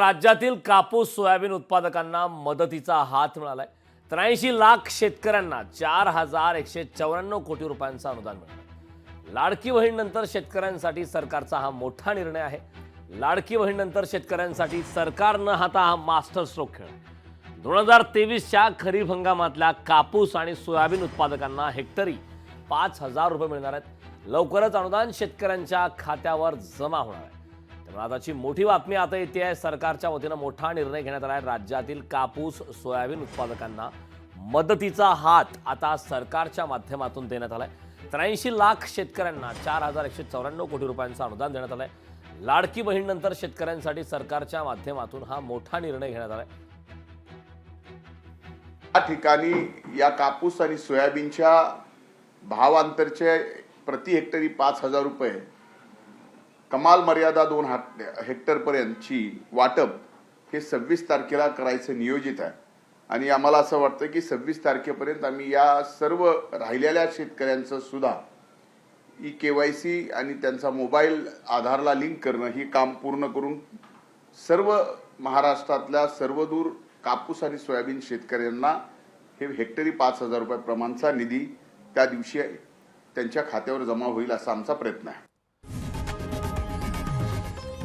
राज्यातील कापूस सोयाबीन उत्पादकांना मदतीचा हात मिळालाय. त्र्याऐंशी लाख शेतकऱ्यांना चार हजार एकशे चौऱ्याण्णव कोटी रुपयांचं अनुदान मिळालं. लाडकी बहीणनंतर शेतकऱ्यांसाठी सरकारचा हा मोठा निर्णय आहे. लाडकी बहीणनंतर शेतकऱ्यांसाठी सरकारनं हाता हा मास्टर स्ट्रोक खेळ दोन हजार तेवीसच्या खरीप हंगामातल्या कापूस आणि सोयाबीन उत्पादकांना हेक्टरी पाच हजार रुपये मिळणार आहेत. लवकरच अनुदान शेतकऱ्यांच्या खात्यावर जमा होणार आहे. आताची मोठी बातमी आता येते आहे. सरकारच्या वतीनं मोठा निर्णय घेण्यात आला आहे. राज्यातील कापूस सोयाबीन उत्पादकांना मदतीचा हात आता सरकारच्या माध्यमातून देण्यात आला आहे त्र्याऐंशी लाख शेतकऱ्यांना चार हजार एकशे चौऱ्याण्णव कोटी रुपयांचं अनुदान देण्यात आलंय. लाडकी बहीणनंतर शेतकऱ्यांसाठी सरकारच्या माध्यमातून हा मोठा निर्णय घेण्यात आला आहे या ठिकाणी या कापूस आणि सोयाबीनच्या भावांतरचे प्रति हेक्टरी पाच हजार रुपये. कमाल मर्यादा दोन हाट हेक्टरपर्यंतची वाटप हे सव्वीस तारखेला करायचं नियोजित आहे. आणि आम्हाला असं वाटतं की सव्वीस तारखेपर्यंत आम्ही या सर्व राहिलेल्या शेतकऱ्यांचं सुद्धा ई के वाय सी आणि त्यांचा मोबाईल आधारला लिंक करणं ही काम पूर्ण करून सर्व महाराष्ट्रातल्या सर्वदूर कापूस आणि सोयाबीन शेतकऱ्यांना हे हेक्टरी पाच हजार रुपये प्रमाणचा निधी त्या दिवशी त्यांच्या खात्यावर जमा होईल असा आमचा प्रयत्न आहे.